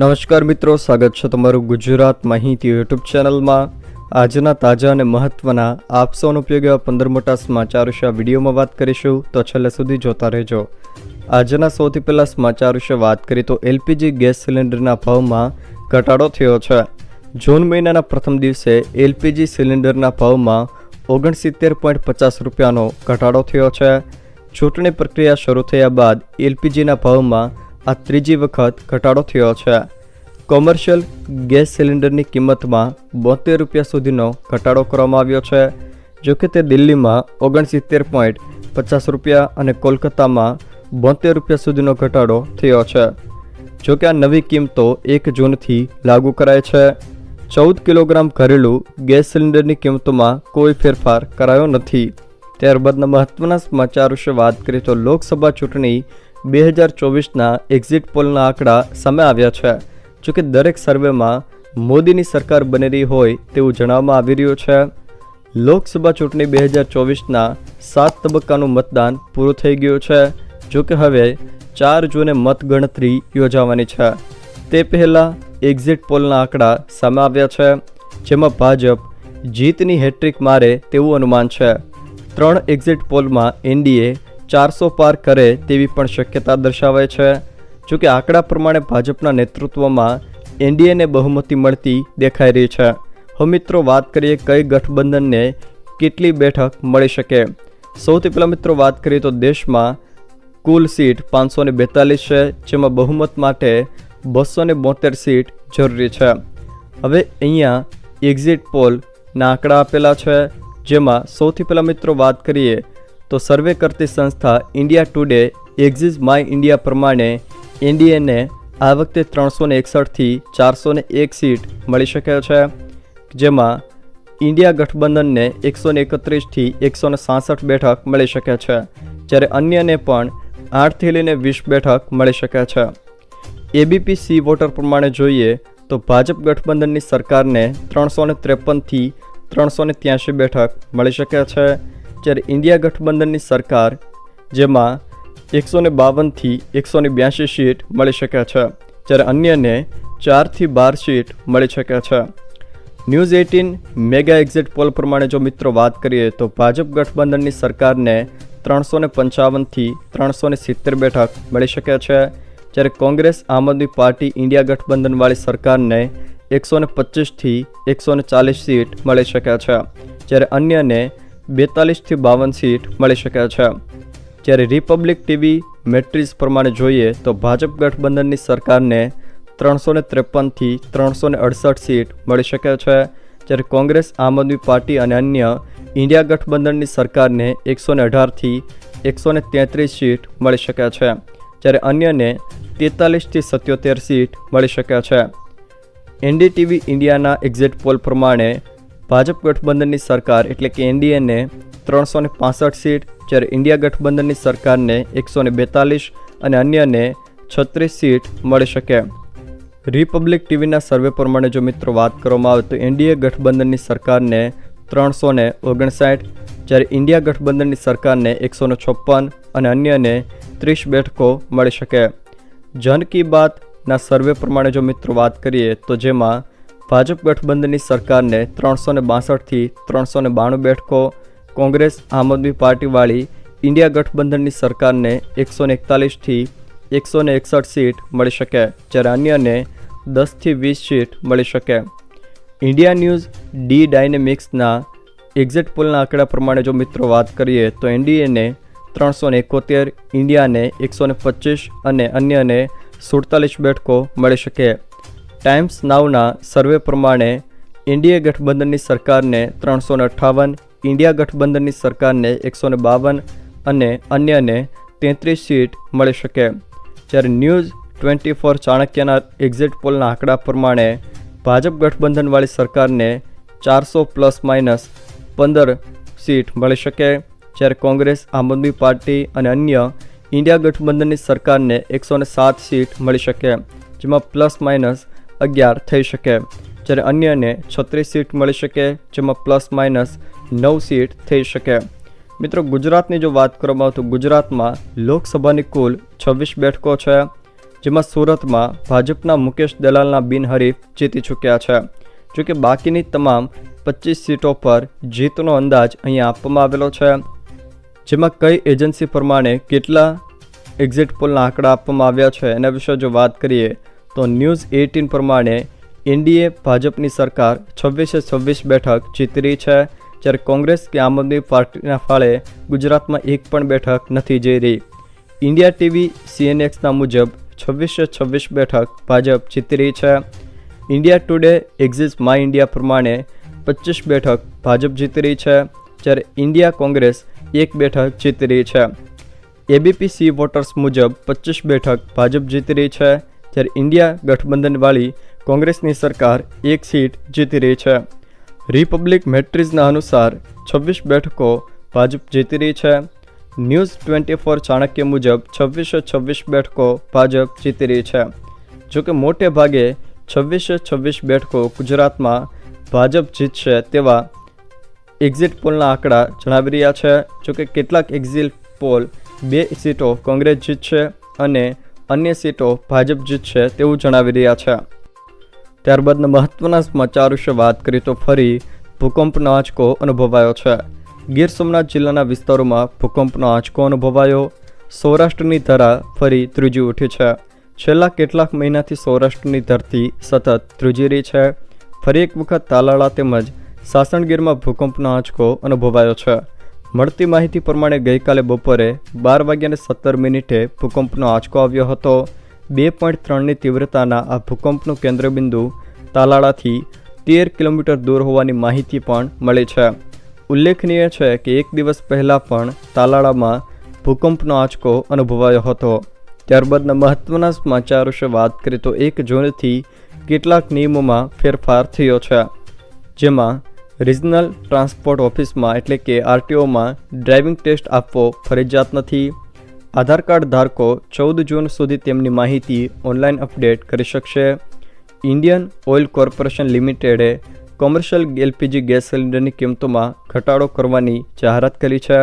નમસ્કાર મિત્રો, સ્વાગત છે તમારું ગુજરાત માહિતી યુટ્યુબ ચેનલમાં. આજના તાજા અને મહત્વના આપસોનો ઉપયોગ એવા પંદર મોટા સમાચાર વિશે વિડીયોમાં વાત કરીશું. તો છેલ્લે સુધી જોતા રહેજો. આજના સૌથી પહેલાં સમાચાર વિશે વાત કરીએ તો એલપીજી ગેસ સિલિન્ડરના ભાવમાં ઘટાડો થયો છે. જૂન મહિનાના પ્રથમ દિવસે એલપીજી સિલિન્ડરના ભાવમાં ઓગણસિત્તેર પોઈન્ટ પચાસ રૂપિયાનો ઘટાડો થયો છે. ચૂંટણી પ્રક્રિયા શરૂ થયા બાદ એલપીજીના ભાવમાં આ ત્રીજી વખત ઘટાડો થયો છે. કોમર્શિયલ ગેસ સિલિન્ડરની કિંમતમાં બોતેર રૂપિયા સુધીનો ઘટાડો કરવામાં આવ્યો છે. જોકે તે દિલ્હીમાં ઓગણસિત્તેર પોઈન્ટ પચાસ રૂપિયા અને કોલકાતામાં બોતેર રૂપિયા સુધીનો ઘટાડો થયો છે. જોકે આ નવી કિંમતો એક જૂનથી લાગુ કરાય છે. ચૌદ કિલોગ્રામ ઘરેલું ગેસ સિલિન્ડરની કિંમતોમાં કોઈ ફેરફાર કરાયો નથી. ત્યારબાદના મહત્વના સમાચાર વિશે વાત કરીએ તો લોકસભા ચૂંટણી બે હજાર ચોવીસના એક્ઝિટ પોલના આંકડા સામે આવ્યા છે. જોકે દરેક સર્વેમાં મોદીની સરકાર બની રહી હોય તેવું જણાવવામાં આવી રહ્યું છે. લોકસભા ચૂંટણી બે હજાર ચોવીસના સાત તબક્કાનું મતદાન પૂરું થઈ ગયું છે. જોકે હવે ચાર જૂને મતગણતરી યોજાવાની છે. તે પહેલાં એક્ઝિટ પોલના આંકડા સામે આવ્યા છે, જેમાં ભાજપ જીતની હેટ્રિક મારે તેવું અનુમાન છે. ત્રણ એક્ઝિટ પોલમાં એનડીએ ચારસો પાર કરે તેવી પણ શક્યતા દર્શાવાય છે. જોકે આંકડા પ્રમાણે ભાજપના નેતૃત્વમાં એનડીએને બહુમતી મળતી દેખાઈ રહી છે. હવે મિત્રો, વાત કરીએ કઈ ગઠબંધનને કેટલી બેઠક મળી શકે? સૌથી પહેલાં મિત્રો વાત કરીએ તો દેશમાં કુલ સીટ પાંચસો ને બેતાલીસ છે, જેમાં બહુમત માટે બસો ને બોતેર સીટ જરૂરી છે. હવે અહીંયા એક્ઝિટ પોલના આંકડા આપેલા છે, જેમાં સૌથી પહેલાં મિત્રો વાત કરીએ તો સર્વે કરતી સંસ્થા India Today Axis My India પ્રમાણે એનડીએને આ વખતે ત્રણસો ને એકસઠથી ચારસો ને એક સીટ મળી શકે છે, જેમાં ઇન્ડિયા ગઠબંધનને એકસો ને એકત્રીસથી એકસો ને સાસઠ બેઠક મળી શકે છે, જ્યારે અન્યને પણ આઠથી લઈને વીસ બેઠક મળી શકે છે. એબીપી સી વોટર પ્રમાણે જોઈએ તો ભાજપ ગઠબંધનની સરકારને ત્રણસો ને ત્રેપનથી ત્રણસો ને ત્યાંશી બેઠક મળી શકે છે જ્યારે ઇન્ડિયા ગઠબંધનની સરકાર, જેમાં એકસો ને બાવનથી એકસો ને બ્યાસી સીટ મળી શકે છે, જ્યારે અન્યને ચારથી બાર સીટ મળી શકે છે. News Eighteen mega exit poll પ્રમાણે જો મિત્રો વાત કરીએ તો ભાજપ ગઠબંધનની સરકારને ત્રણસો ને પંચાવનથી ત્રણસો ને સિત્તેર બેઠક મળી શકે છે, જ્યારે કોંગ્રેસ, આમ આદમી પાર્ટી, ઇન્ડિયા ગઠબંધનવાળી સરકારને એકસો ને પચીસથી એકસો ને ચાલીસ સીટ મળી શકે છે, જ્યારે અન્યને બેતાલીસથી બાવન સીટ મળી શકે છે. જ્યારે રિપબ્લિક ટીવી મેટ્રિક્સ પ્રમાણે જોઈએ તો ભાજપ ગઠબંધનની સરકારને ત્રણસો ને ત્રેપનથી ત્રણસો ને અડસઠ સીટ મળી શકે છે. જ્યારે કોંગ્રેસ, આમ આદમી પાર્ટી અને અન્ય ઇન્ડિયા ગઠબંધનની સરકારને એકસો ને અઢારથી એકસો ને તેત્રીસ સીટ મળી શકે છે. જ્યારે અન્યને તેતાલીસથી સત્યોતેર સીટ મળી શકે છે. એનડીટીવી ઇન્ડિયાના એક્ઝિટ પોલ પ્રમાણે ભાજપ ગઠબંધનની સરકાર એટલે કે એનડીએને ત્રણસો ને પાસઠ સીટ, જ્યારે ઇન્ડિયા ગઠબંધનની સરકારને એકસો ને બેતાલીસ અને અન્યને છત્રીસ સીટ મળી શકે. રિપબ્લિક ટીવીના સર્વે પ્રમાણે જો મિત્રો વાત કરવામાં આવે તો એનડીએ ગઠબંધનની સરકારને ત્રણસો ને ઓગણસાઠ, જ્યારે ઇન્ડિયા ગઠબંધનની સરકારને એકસો ને છપ્પન અને અન્યને ત્રીસ બેઠકો મળી શકે. જન કી બાતના સર્વે પ્રમાણે જો મિત્રો વાત કરીએ તો જેમાં ભાજપ ગઠબંધનની સરકારને ત્રણસો ને બાસઠથી ત્રણસો ને બાણું બેઠકો, કોંગ્રેસ, આમ આદમી પાર્ટીવાળી ઇન્ડિયા ગઠબંધનની સરકારને એકસો ને એકતાલીસથી એકસો ને એકસઠ સીટ મળી શકે, જ્યારે અન્યને દસથી વીસ સીટ મળી શકે. ઇન્ડિયા ન્યૂઝ ડી ડાયનેમિક્સના એક્ઝિટ પોલના આંકડા પ્રમાણે જો મિત્રો વાત કરીએ, તો એનડીએને ત્રણસો ને એકોતેર, ઇન્ડિયાને એકસો ને પચીસ અને અન્યને સુડતાલીસ બેઠકો મળી શકે. ટાઈમ્સ નાવના સર્વે પ્રમાણે એનડીએ ગઠબંધનની સરકારને ત્રણસો અઠ્ઠાવન, ઇન્ડિયા ગઠબંધનની સરકારને એકસો બાવન અને અન્યને તેત્રીસ સીટ મળી શકે. જ્યારે ન્યૂઝ ટ્વેન્ટી ફોર ચાણક્યના એક્ઝિટ પોલના આંકડા પ્રમાણે ભાજપ ગઠબંધનવાળી સરકારને ચારસો પ્લસ માઇનસ પંદર સીટ મળી શકે. જ્યારે કોંગ્રેસ, આમ આદમી પાર્ટી અને અન્ય ઇન્ડિયા ગઠબંધનની સરકારને એકસો સાત સીટ મળી શકે, જેમાં પ્લસ માઇનસ અગિયાર થઈ શકે. જ્યારે અન્યને છત્રીસ સીટ મળી શકે, જેમાં પ્લસ માઇનસ નવ સીટ થઈ શકે. મિત્રો, ગુજરાતની જો વાત કરવામાં આવે તો ગુજરાતમાં લોકસભાની કુલ છવ્વીસ બેઠકો છે, જેમાં સુરતમાં ભાજપના મુકેશ દલાલના બિનહરીફ જીતી ચૂક્યા છે. જોકે બાકીની તમામ પચીસ સીટો પર જીતનો અંદાજ અહીંયા આપવામાં આવેલો છે. જેમાં કઈ એજન્સી પ્રમાણે કેટલા એક્ઝિટ પોલના આંકડા આપવામાં આવ્યા છે, એના વિશે જો વાત કરીએ તો ન્યૂઝ એઇટીન પ્રમાણે એનડીએ, ભાજપની સરકાર છવ્વીસે છવ્વીસ બેઠક જીતી રહી છે, જ્યારે કોંગ્રેસ કે આમ આદમી પાર્ટીના ફાળે ગુજરાતમાં એક પણ બેઠક નથી જઈ રહી. ઇન્ડિયા ટીવી, સીએનએક્સના મુજબ છવ્વીસે છવ્વીસ બેઠક ભાજપ જીતી રહી છે. India Today Axis My India પ્રમાણે પચીસ બેઠક ભાજપ જીતી રહી છે, જ્યારે ઇન્ડિયા કોંગ્રેસ એક બેઠક જીતી રહી છે. એબીપી સી વોટર્સ મુજબ પચીસ બેઠક ભાજપ જીતી રહી છે જ્યારે ઇન્ડિયા ગઠબંધનવાળી કોંગ્રેસની સરકાર એક સીટ જીતી રહી છે. રિપબ્લિક મેટ્રિઝના અનુસાર છવ્વીસ બેઠકો ભાજપ જીતી રહી છે. ન્યૂઝ ટ્વેન્ટી ફોર ચાણક્ય મુજબ છવ્વીસે છવ્વીસ બેઠકો ભાજપ જીતી રહી છે. જોકે મોટે ભાગે છવ્વીસે છવ્વીસ બેઠકો ગુજરાતમાં ભાજપ જીતશે તેવા એક્ઝિટ પોલના આંકડા જણાવી રહ્યા છે. જોકે કેટલાક એક્ઝિટ પોલ બે સીટો કોંગ્રેસ જીતશે અને અન્ય સીટો ભાજપ જીતશે તેવું જણાવી રહ્યા છે. ત્યારબાદના મહત્વના સમાચાર વિશે વાત કરીએ તો ફરી ભૂકંપનો આંચકો અનુભવાયો છે. ગીર સોમનાથ જિલ્લાના વિસ્તારોમાં ભૂકંપનો આંચકો અનુભવાયો. સૌરાષ્ટ્રની ધરા ફરી ત્રીજી ઉઠી છે. છેલ્લા કેટલાક મહિનાથી સૌરાષ્ટ્રની ધરતી સતત ત્રીજી રહી છે. ફરી એક વખત તાલાળા તેમજ સાસણગીરમાં ભૂકંપનો આંચકો અનુભવાયો છે. મળતી માહિતી પ્રમાણે ગઈકાલે બપોરે બાર વાગ્યાને સત્તર મિનિટે ભૂકંપનો આંચકો આવ્યો હતો. બે પોઈન્ટ ત્રણની તીવ્રતાના આ ભૂકંપનું કેન્દ્રબિંદુ તાલાળાથી તેર કિલોમીટર દૂર હોવાની માહિતી પણ મળી છે. ઉલ્લેખનીય છે કે એક દિવસ પહેલાં પણ તાલાળામાં ભૂકંપનો આંચકો અનુભવાયો હતો. ત્યારબાદના મહત્ત્વના સમાચાર વિશે વાત કરીએ તો એક જૂનથી કેટલાક નિયમોમાં ફેરફાર થયો છે. જેમાં રિજનલ ટ્રાન્સપોર્ટ ઓફિસમાં એટલે કે આરટીઓમાં ડ્રાઇવિંગ ટેસ્ટ આપવો ફરજિયાત નથી. આધાર કાર્ડ ધારકો ચૌદ જૂન સુધી તેમની માહિતી ઓનલાઈન અપડેટ કરી શકશે. ઇન્ડિયન ઓઇલ કોર્પોરેશન લિમિટેડે કોમર્શિયલ એલપીજી ગેસ સિલિન્ડરની કિંમતોમાં ઘટાડો કરવાની જાહેરાત કરી છે.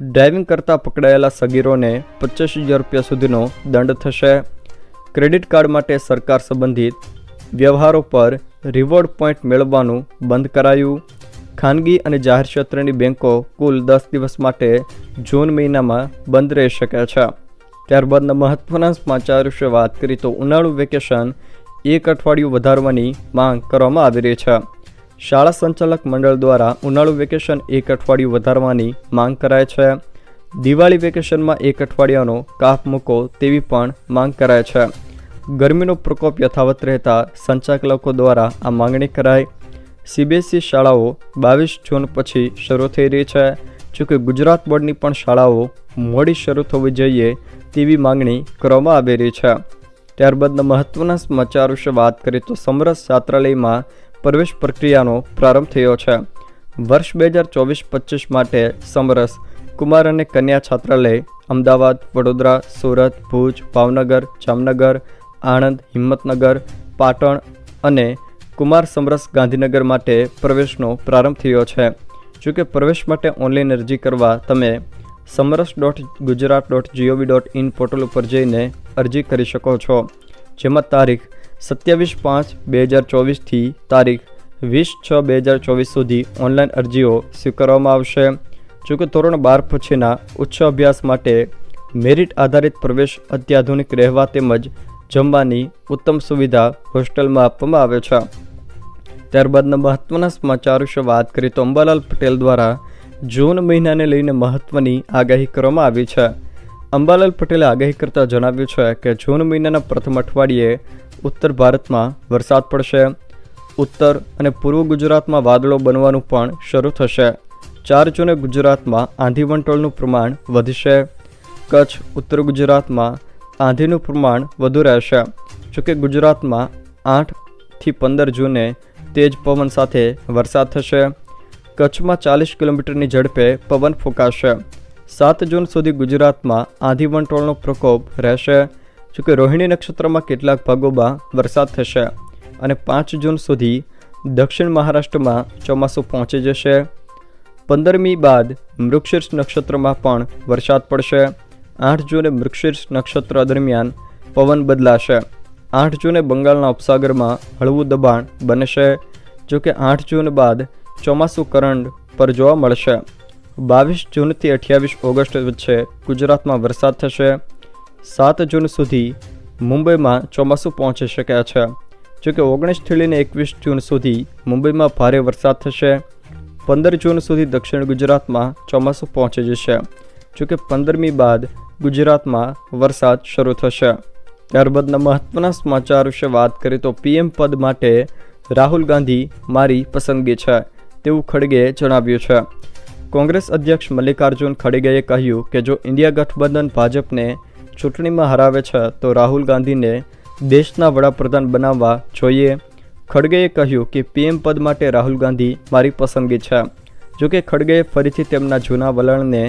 ડ્રાઇવિંગ કરતાં પકડાયેલા સગીરોને પચીસ હજાર રૂપિયા સુધીનો દંડ થશે. ક્રેડિટ કાર્ડ માટે સરકાર સંબંધિત વ્યવહારો પર રિવોર્ડ પોઈન્ટ મેળવવાનું બંધ કરાયું. ખાનગી અને જાહેર ક્ષેત્રની બેન્કો કુલ દસ દિવસ માટે જૂન મહિનામાં બંધ રહી શકે છે. ત્યારબાદના મહત્ત્વના સમાચાર વિશે વાત કરીએ તો ઉનાળુ વેકેશન એક અઠવાડિયું વધારવાની માંગ કરવામાં આવી રહી છે. શાળા સંચાલક મંડળ દ્વારા ઉનાળુ વેકેશન એક અઠવાડિયું વધારવાની માંગ કરાય છે. દિવાળી વેકેશનમાં એક અઠવાડિયાનો કાપ મૂકો તેવી પણ માંગ કરાય છે. ગરમીનો પ્રકોપ યથાવત રહેતા સંચાલકો દ્વારા આ માંગણી કરાઈ. સીબીએસઈ શાળાઓ બાવીસ જૂન પછી શરૂ થઈ રહી છે. જોકે ગુજરાત બોર્ડની પણ શાળાઓ મોડી શરૂ થવી જોઈએ તેવી માંગણી કરવામાં આવી રહી છે. ત્યારબાદના મહત્ત્વના સમાચાર વિશે વાત કરીએ તો સમરસ છાત્રાલયમાં પ્રવેશ પ્રક્રિયાનો પ્રારંભ થયો છે. વર્ષ બે હજાર ચોવીસ પચીસ માટે સમરસ કુમાર અને કન્યા છાત્રાલય અમદાવાદ, વડોદરા, સુરત, ભુજ, ભાવનગર, જામનગર આણંદ, હિંમતનગર, પાટણ અને કુમાર સમરસ ગાંધીનગર માટે પ્રવેશનો પ્રારંભ થયો છે. જોકે પ્રવેશ માટે ઓનલાઈન અરજી કરવા તમે Samras dot Gujarat dot G O V dot in portal ઉપર જઈને અરજી કરી શકો છો. જેમાં તારીખ સત્યાવીસ પાંચ બે હજાર ચોવીસથી તારીખ વીસ છ બે હજાર ચોવીસ સુધી ઓનલાઈન અરજીઓ સ્વીકારવામાં આવશે. જોકે ધોરણ બાર પછીના ઉચ્ચ અભ્યાસ માટે મેરિટ આધારિત પ્રવેશ અત્યાધુનિક રહેવા તેમજ જમવાની ઉત્તમ સુવિધા હોસ્ટેલમાં આપવામાં આવે છે. ત્યારબાદના મહત્ત્વના સમાચાર વિશે વાત કરીએ તો અંબાલાલ પટેલ દ્વારા જૂન મહિનાને લઈને મહત્ત્વની આગાહી કરવામાં આવી છે. અંબાલાલ પટેલે આગાહી કરતાં જણાવ્યું છે કે જૂન મહિનાના પ્રથમ અઠવાડિયે ઉત્તર ભારતમાં વરસાદ પડશે. ઉત્તર અને પૂર્વ ગુજરાતમાં વાદળો બનવાનું પણ શરૂ થશે. ચાર જૂને ગુજરાતમાં આંધી વંટોળનું પ્રમાણ વધશે. કચ્છ, ઉત્તર ગુજરાતમાં આંધીનું પ્રમાણ વધુ રહેશે. જોકે ગુજરાતમાં આઠથી પંદર જૂને તેજ પવન સાથે વરસાદ થશે. કચ્છમાં ચાલીસ કિલોમીટરની ઝડપે પવન ફૂંકાશે. સાત જૂન સુધી ગુજરાતમાં આંધી વંટોળનો પ્રકોપ રહેશે. જોકે રોહિણી નક્ષત્રમાં કેટલાક ભાગોમાં વરસાદ થશે અને પાંચ જૂન સુધી દક્ષિણ મહારાષ્ટ્રમાં ચોમાસું પહોંચી જશે. પંદરમી બાદ મૃગશીર્ષ નક્ષત્રમાં પણ વરસાદ પડશે. આઠ જૂને વૃક્ષિર્ષ નક્ષત્ર દરમિયાન પવન બદલાશે. આઠ જૂને બંગાળના ઉપસાગરમાં હળવું દબાણ બનશે જો કે આઠ જૂન બાદ ચોમાસું કરંટ પર જોવા મળશે. બાવીસ જૂનથી અઠ્યાવીસ ઓગસ્ટ વચ્ચે ગુજરાતમાં વરસાદ થશે. સાત જૂન સુધી મુંબઈમાં ચોમાસું પહોંચી શકે છે. જોકે ઓગણીસથી લઈને એકવીસ જૂન સુધી મુંબઈમાં ભારે વરસાદ થશે. પંદર જૂન સુધી દક્ષિણ ગુજરાતમાં ચોમાસું પહોંચી જશે. જોકે પંદરમી બાદ ગુજરાતમાં વરસાદ શરૂ થશે. ત્યારબાદના મહત્વના સમાચાર વિશે વાત કરીએ તો પીએમ પદ માટે રાહુલ ગાંધી મારી પસંદગી છે, તેવું ખડગેએ જણાવ્યું છે. કોંગ્રેસ અધ્યક્ષ મલ્લિકાર્જુન ખડગેએ કહ્યું કે જો ઇન્ડિયા ગઠબંધન ભાજપને ચૂંટણીમાં હરાવે છે, તો રાહુલ ગાંધીને દેશના વડાપ્રધાન બનાવવા જોઈએ. ખડગેએ કહ્યું કે પીએમ પદ માટે રાહુલ ગાંધી મારી પસંદગી છે. જોકે ખડગેએ ફરીથી તેમના જૂના વલણને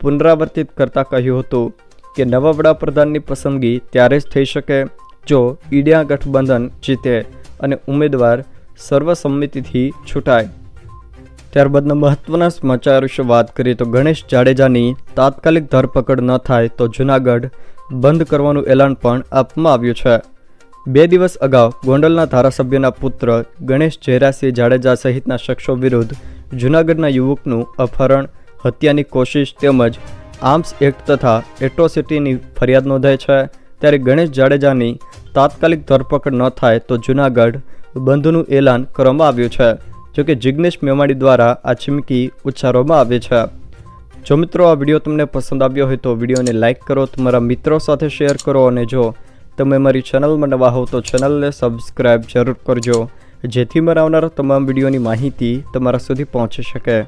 પુનરાવર્તિત કરતાં કહ્યું હતું કે નવા વડાપ્રધાનની પસંદગી ત્યારે જ થઈ શકે જો ઈડિયા ગઠબંધન જીતે અને ઉમેદવાર સર્વસંમતિથી છૂટાય. ત્યારબાદના મહત્વના સમાચાર વિશે વાત કરીએ તો ગણેશ જાડેજાની તાત્કાલિક ધરપકડ ન થાય તો જૂનાગઢ બંધ કરવાનું એલાન પણ આપવામાં આવ્યું છે. બે દિવસ અગાઉ ગોંડલના ધારાસભ્યના પુત્ર ગણેશ જયરાસિંહ જાડેજા સહિતના શખ્સો વિરુદ્ધ જૂનાગઢના યુવકનું અપહરણ હત્યાની કોશિશ તેમજ આર્મ્સ એક્ટ તથા એટ્રોસિટીની ફરિયાદ નોંધાઈ છે. ત્યારે ગણેશ જાડેજાની તાત્કાલિક ધરપકડ ન થાય તો જૂનાગઢ બંધનું એલાન કરવામાં આવ્યું છે જોકે જિગ્નેશ મેવાણી દ્વારા આ ચીમકી ઉચ્ચારવામાં આવી છે. જો મિત્રો આ વીડિયો તમને પસંદ આવ્યો હોય તો વિડીયોને લાઇક કરો, તમારા મિત્રો સાથે શેર કરો અને જો તમે મારી ચેનલમાં નવા હો તો ચેનલને સબસ્ક્રાઈબ જરૂર કરજો, જેથી મારા આવનારા તમામ વિડીયોની માહિતી તમારા સુધી પહોંચી શકે.